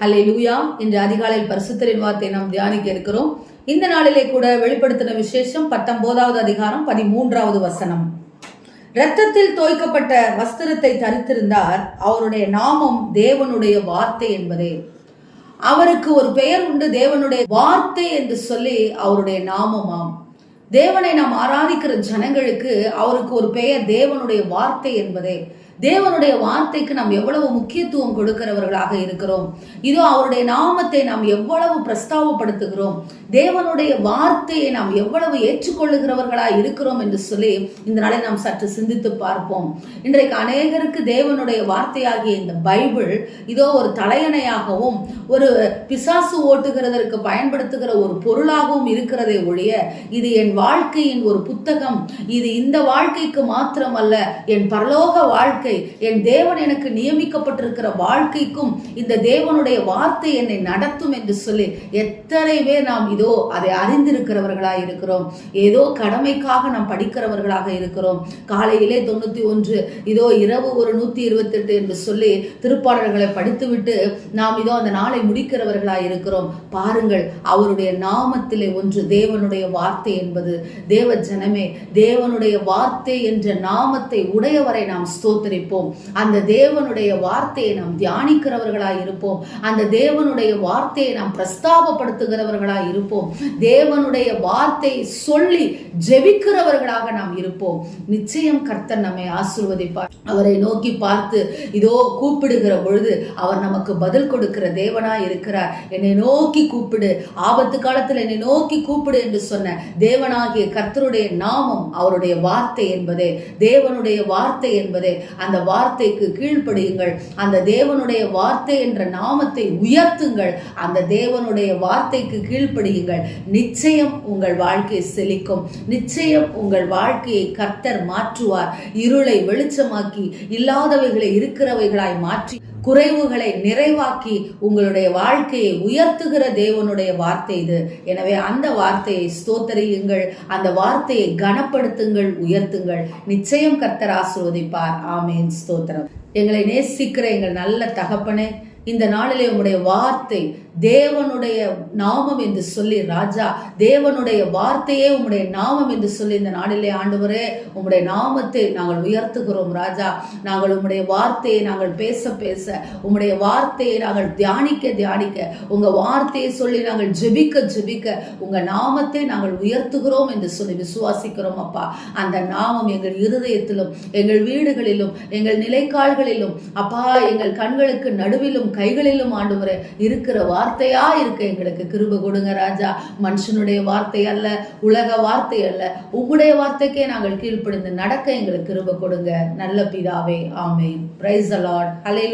ஹலே லூயா இன்று அதிகாலையில் பரிசுத்தரின் வார்த்தை நாம் தியானிக்க இருக்கிறோம். இந்த நாளிலே கூட வெளிப்படுத்தின விசேஷம் பத்தொன்பதாவது அதிகாரம் பதிமூன்றாவது வசனம். இரத்தத்தில் தோய்க்கப்பட்ட வஸ்திரத்தை தரித்திருந்தார். அவருடைய நாமம் தேவனுடைய வார்த்தை என்பதே. அவருக்கு ஒரு பெயர் உண்டு தேவனுடைய வார்த்தை என்று சொல்லி அவருடைய நாமமாம். தேவனை நாம் ஆராதிக்கிற ஜனங்களுக்கு அவருக்கு ஒரு பெயர் தேவனுடைய வார்த்தை என்பதே. தேவனுடைய வார்த்தைக்கு நாம் எவ்வளவு முக்கியத்துவம் கொடுக்கிறவர்களாக இருக்கிறோம். இதோ அவருடைய நாமத்தை நாம் எவ்வளவு பிரஸ்தாவப்படுத்துகிறோம். தேவனுடைய வார்த்தையை நாம் எவ்வளவு ஏற்றுக்கொள்ளுகிறவர்களாக இருக்கிறோம் என்று சொல்லி இந்த நாளை நாம் சற்று சிந்தித்து பார்ப்போம். இன்றைக்கு அநேகருக்கு தேவனுடைய வார்த்தையாகிய இந்த பைபிள் இதோ ஒரு தலையணையாகவும் ஒரு பிசாசு ஓட்டுகிறதற்கு பயன்படுத்துகிற ஒரு பொருளாகவும் இருக்கிறதே ஒழிய இது என் வாழ்க்கையின் ஒரு புத்தகம். இது இந்த வாழ்க்கைக்கு மாத்திரமல்ல என் பரலோக வாழ்க்கை என் தேவன் எனக்கு நியமிக்கப்பட்டிருக்கிற வாழ்க்கைக்கும் இந்த தேவனுடைய வார்த்தை என்னை நடத்தும் என்று சொல்லி எத்தனை பேர் நாம் இதோ அதை அறிந்திருக்கிறவர்களாக இருக்கிறோம். ஏதோ கடமைக்காக நாம் படிக்கிறவர்களாக இருக்கிறோம். காலையிலே தொண்ணூத்தி ஒன்று இதோ இரவு ஒரு நூத்தி இருபத்தெட்டு என்று சொல்லி திருப்பாடல்களை படித்துவிட்டு நாம் இதோ அந்த நாளை முடிக்கிறவர்களாக இருக்கிறோம். பாருங்கள் அவருடைய நாமத்திலே ஒன்று தேவனுடைய வார்த்தை என்பது. தேவ ஜனமே தேவனுடைய வார்த்தை என்ற நாமத்தை உடையவரை நாம் வைப்போம். அந்த தேவனுடைய வார்த்தையை நாம் தியானிக்கிறவர்களாய் இருப்போம். அந்த தேவனுடைய வார்த்தையை நாம் பிரஸ்தாபப்படுத்துகிறவர்களாய் இருப்போம். தேவனுடைய வார்த்தையை சொல்லி ஜெபிக்கிறவர்களாக நாம் இருப்போம். நிச்சயம் கர்த்தர் நம்மை ஆசிர்வதிப்பார். அவரை நோக்கி பார்த்து இதோ கூப்பிடுகிற பொழுது அவர் நமக்கு பதில் கொடுக்கிற தேவனாய் இருக்கிறார். என்னை நோக்கி கூப்பிடு. ஆபத்து காலத்தில் என்னை நோக்கி கூப்பிடு என்று சொன்ன தேவனாகிய கர்த்தருடைய நாமம் அவருடைய வார்த்தை என்பதே. தேவனுடைய வார்த்தை என்பதே. அந்த வார்த்தைக்கு கீழ்ப்படியுங்கள். அந்த தேவனுடைய வார்த்தை என்ற நாமத்தை உயர்த்துங்கள். அந்த தேவனுடைய வார்த்தைக்கு கீழ்ப்படியுங்கள். நிச்சயம் உங்கள் வாழ்க்கை செழிக்கும். நிச்சயம் உங்கள் வாழ்க்கையை கர்த்தர் மாற்றுவார். இருளை வெளிச்சமாக்கி இல்லாதவைகளை இருக்கிறவைகளாய் மாற்றி குறைவுகளை நிறைவாக்கி உங்களுடைய வாழ்க்கையை உயர்த்துகிற தேவனுடைய வார்த்தை இது. எனவே அந்த வார்த்தையை ஸ்தோத்தரியுங்கள். அந்த வார்த்தையை கனப்படுத்துங்கள் உயர்த்துங்கள். நிச்சயம் கர்த்தர் ஆசிர்வதிப்பார். ஆமேன். ஸ்தோத்திரம். எங்களை நேசிக்கிற எங்கள் நல்ல தகப்பனே இந்த நாளிலே உங்களுடைய வார்த்தை தேவனுடைய நாமம் என்று சொல்லி ராஜா தேவனுடைய வார்த்தையே உம்முடைய நாமம் என்று சொல்லி இந்த நாடிலே ஆண்டவரே உம்முடைய நாமத்தை நாங்கள் உயர்த்துகிறோம் ராஜா. நாங்கள் உம்முடைய வார்த்தையை நாங்கள் பேச பேச உம்முடைய வார்த்தையை நாங்கள் தியானிக்க தியானிக்க உங்க வார்த்தையை சொல்லி நாங்கள் ஜெபிக்க ஜெபிக்க உங்க நாமத்தை நாங்கள் உயர்த்துகிறோம் என்று சொல்லி விசுவாசிக்கிறோம் அப்பா. அந்த நாமம் எங்கள் இருதயத்திலும் எங்கள் வீடுகளிலும் எங்கள் நிலைக்கால்களிலும் அப்பா எங்கள் கண்களுக்கு நடுவிலும் கைகளிலும் ஆண்டு இருக்கிற வார்த்தையா இருக்க? எங்களுக்கு கிருப கொடுங்க ராஜா. மனுஷனுடைய வார்த்தை அல்ல உலக வார்த்தை அல்ல. உங்களுடைய வார்த்தைக்கே நாங்கள் கீழ்ப்படிந்து நடக்க எங்களுக்கு கிருப கொடுங்க. நல்ல பிதாவே ஆமே பிரைஸ் அலாட் ஹலே